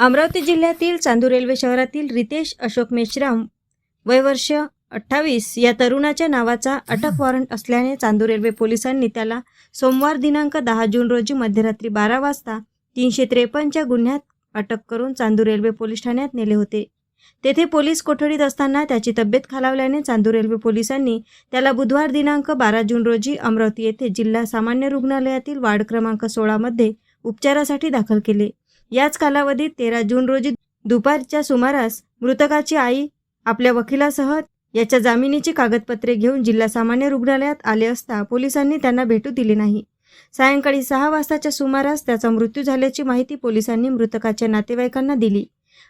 अमरावती जिल्ह्यातील चांदू रेल्वे शहरातील रितेश अशोक मेश्राम वयवर्ष अठ्ठावीस या तरुणाच्या नावाचा अटक वॉरंट असल्याने चांदू रेल्वे पोलिसांनी त्याला सोमवार दिनांक दहा जून रोजी मध्यरात्री बारा वाजता तीनशे त्रेपन्नच्या गुन्ह्यात अटक करून चांदू रेल्वे पोलीस ठाण्यात नेले होते. तेथे पोलीस कोठडीत असताना त्याची तब्येत खालावल्याने चांदूर रेल्वे पोलिसांनी त्याला बुधवार दिनांक बारा जून रोजी अमरावती येथे जिल्हा सामान्य रुग्णालयातील वार्ड क्रमांक सोळामध्ये उपचारासाठी दाखल केले. याच कालावधीत तेरा जून रोजी दुपारच्या सुमारास मृतकाची आई आपल्या वकिलासह याच्या जामिनीची कागदपत्रे घेऊन जिल्हा सामान्य रुग्णालयात आले असता पोलिसांनी त्यांना भेटू दिली नाही. सायंकाळी सहा वाजताच्या सुमारास त्याचा मृत्यू झाल्याची माहिती पोलिसांनी मृतकाच्या नातेवाईकांना दिली.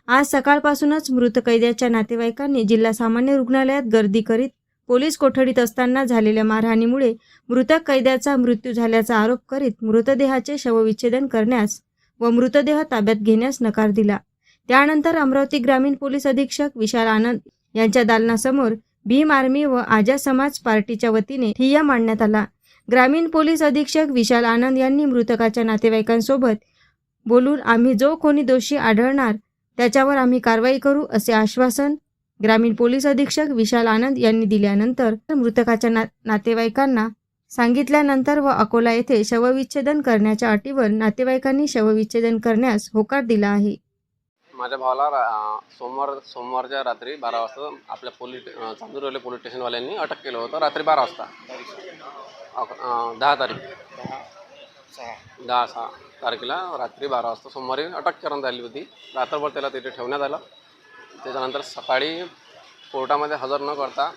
आज सकाळपासूनच मृत कैद्याच्या नातेवाईकांनी जिल्हा सामान्य रुग्णालयात गर्दी करीत पोलीस कोठडीत असताना झालेल्या मारहाणीमुळे मृतक कैद्याचा मृत्यू झाल्याचा आरोप करीत मृतदेहाचे शवविच्छेदन करण्यास व मृतदेह ताब्यात घेण्यास नकार दिला. त्यानंतर अमरावती ग्रामीण पोलीस अधीक्षक विशाल आनंद यांच्या दालनासमोर भीम आर्मी व आजा समाज पार्टीच्या वतीने ठिय्या मांडण्यात आला. ग्रामीण पोलीस अधीक्षक विशाल आनंद यांनी मृतकाच्या नातेवाईकांसोबत बोलून आम्ही जो कोणी दोषी आढळणार त्याच्यावर आम्ही कारवाई करू असे आश्वासन ग्रामीण पोलीस अधीक्षक विशाल आनंद यांनी दिल्यानंतर मृतकाच्या ना नातेवाईकांना सांगितल्यानंतर व अकोला येथे शवविच्छेदन करण्याच्या अटीवर नातेवाईकांनी शवविच्छेदन करण्यास होकार दिला आहे. माझ्या भावाला रा- सोमवार सोमवारच्या रात्री बारा वाजता आपल्या पोलीस अं, चांदूर पोलीस स्टेशनवाल्यांनी अटक केलं होतं रात्री बारा वाजता. अक- अं, दहा तारीख. दहा सहा तारखेला रात्री बारा वाजता सोमवारी अटक करण्यात आली होती. रात्रभर त्याला तिथे ठेवण्यात आलं. त्याच्यानंतर सकाळी कोर्टामध्ये हजर न करता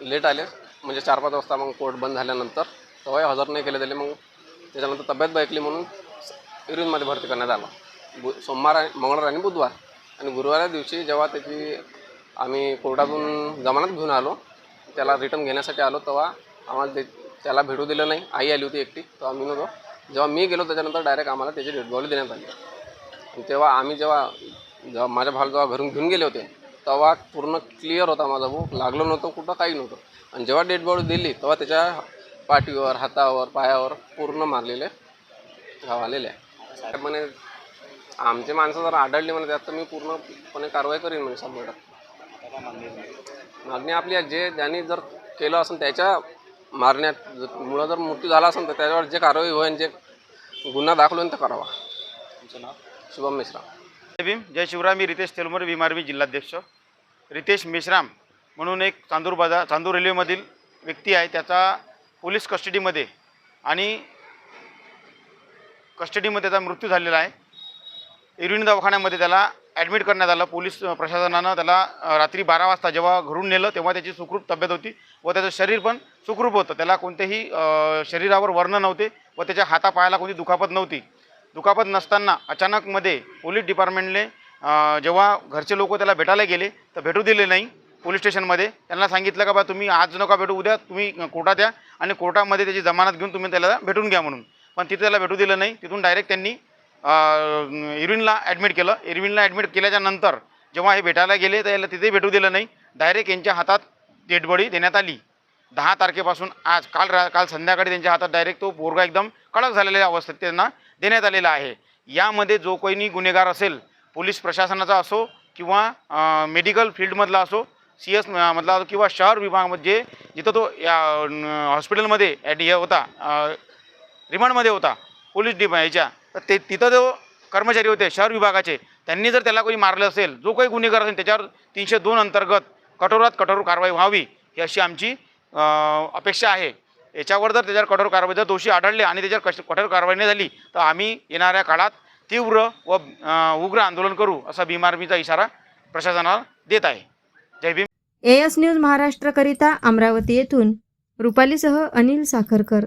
लेट आले. म्हणजे चार पाच वाजता मग कोर्ट बंद झाल्यानंतर तेव्हाही हजर नाही केले त्याला. मग त्याच्यानंतर तब्येत बैकली म्हणून इरिनमध्ये भरती करण्यात आलं. बु सोमवार आणि मंगळवार आणि बुधवार. आणि गुरुवार दिवशी जेव्हा त्याची आम्ही कोर्टातून जमानत घेऊन आलो त्याला रिटर्न घेण्यासाठी आलो तेव्हा आम्हाला ते त्याला भेटू दिलं नाही. आई आली होती एकटी तेव्हा मी नव्हतो. जेव्हा मी गेलो त्याच्यानंतर डायरेक्ट आम्हाला त्याची डेड देण्यात आली. आणि तेव्हा आम्ही जेव्हा जेव्हा माझ्या भावाला जेव्हा घरून घेऊन गेले होते तेव्हा पूर्ण क्लिअर होता माझा भाऊ लागलो नव्हतं कुठं काही नव्हतं. आणि जेव्हा डेड बॉडी दिली तेव्हा त्याच्या पाठीवर हातावर पायावर पूर्ण मारलेले घाव आलेले आहे. म्हणे आमचे माणसं जर आढळली म्हणे त्यात तर मी पूर्णपणे कारवाई करीन म्हणजे शंभर टक्के. मागणी आपली जे ज्यांनी जर केलं असेल त्याच्या मारण्यात ज- मुळं जर मृत्यू झाला असेल तर त्याच्यावर जे कारवाई होईल जे गुन्हा दाखल होईल ते करावा. शुभम मिश्रा. जय भीम. जय शिवराय. मी रितेश तेलमरे भीम आर्मी जिल्हाध्यक्ष. रितेश मेश्राम म्हणून एक चांदूर बाजार चांदूर रेल्वेमधील व्यक्ती आहे. त्याचा पोलीस कस्टडीमध्ये आणि कस्टडीमध्ये त्याचा मृत्यू झालेला आहे. इरविन दवाखान्यामध्ये त्याला ॲडमिट करण्यात आलं. पोलीस प्रशासनानं त्याला रात्री बारा वाजता जेव्हा घरून नेलं तेव्हा त्याची सुखरूप तब्येत होती व त्याचं शरीर पण सुखरूप होतं. त्याला कोणतेही शरीरावर वर्ण नव्हते व त्याच्या हातापायाला कोणती दुखापत नव्हती. दुखापत नसताना अचानकमध्ये पोलीस डिपार्टमेंटने जेव्हा घरचे लोक त्याला भेटायला गेले तर भेटू दिले नाही पोलीस स्टेशनमध्ये. त्यांना सांगितलं का बा तुम्ही आज नका भेटू उद्या तुम्ही कोर्टात या आणि कोर्टामध्ये त्याची जमानत घेऊन तुम्ही त्याला भेटून घ्या म्हणून. पण तिथे त्याला भेटू दिलं नाही. तिथून डायरेक्ट त्यांनी इरविनला ॲडमिट केलं. इरविनला ॲडमिट केल्याच्यानंतर जेव्हा हे भेटायला गेले तर याला तिथेही भेटू दिलं नाही. डायरेक्ट यांच्या हातात डेडबॉडी देण्यात आली. दहा तारखेपासून आज काल रा काल संध्याकाळी त्यांच्या हातात डायरेक्ट तो बोरगा एकदम कडक झालेल्या अवस्थेत त्यांना देण्यात आलेला आहे. यामध्ये जो कोणी गुन्हेगार असेल पोलीस प्रशासनाचा असो किंवा मेडिकल फील्डमधला असो सी एस मधला किंवा शहर विभागामध्ये जिथं तो या हॉस्पिटलमध्ये ॲड हे होता रिमांडमध्ये होता पोलीस डिप याच्या तर ते तिथं जो कर्मचारी होते शहर विभागाचे त्यांनी जर त्याला कोणी मारलं असेल जो काही गुन्हेगार असेल त्याच्यावर तीनशे दोन अंतर्गत कठोरात कठोर कारवाई व्हावी ही अशी आमची अपेक्षा आहे. याच्यावर जर त्याच्यावर कठोर कारवाई जर दोषी आढळले आणि त्याच्यावर कश कठोर कारवाई नाही झाली तर आम्ही येणाऱ्या काळात तीव्र व उग्र आंदोलन करू असा भीम आर्मीचा इशारा प्रशासनाला देत आहे. जय भीम. एएस न्यूज महाराष्ट्रकरिता अमरावती येथून. रुपालीसह अनिल साखरकर.